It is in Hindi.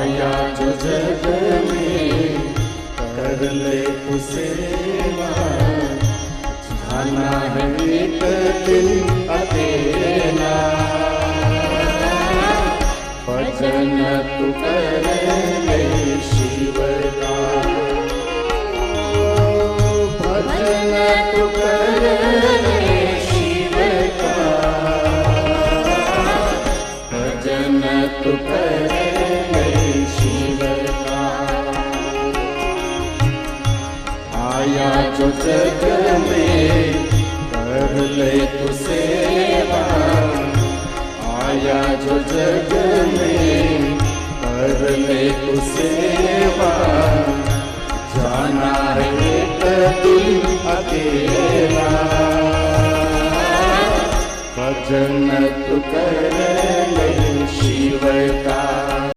आया जो में, कर ले सेवा जाना है भजन तू कर ले शिव भजन तू कर आया जो जग में कर ले तू सेवा आया जो जग में कर ले तू सेवा जाना है दिन अकेला। भजन तू कर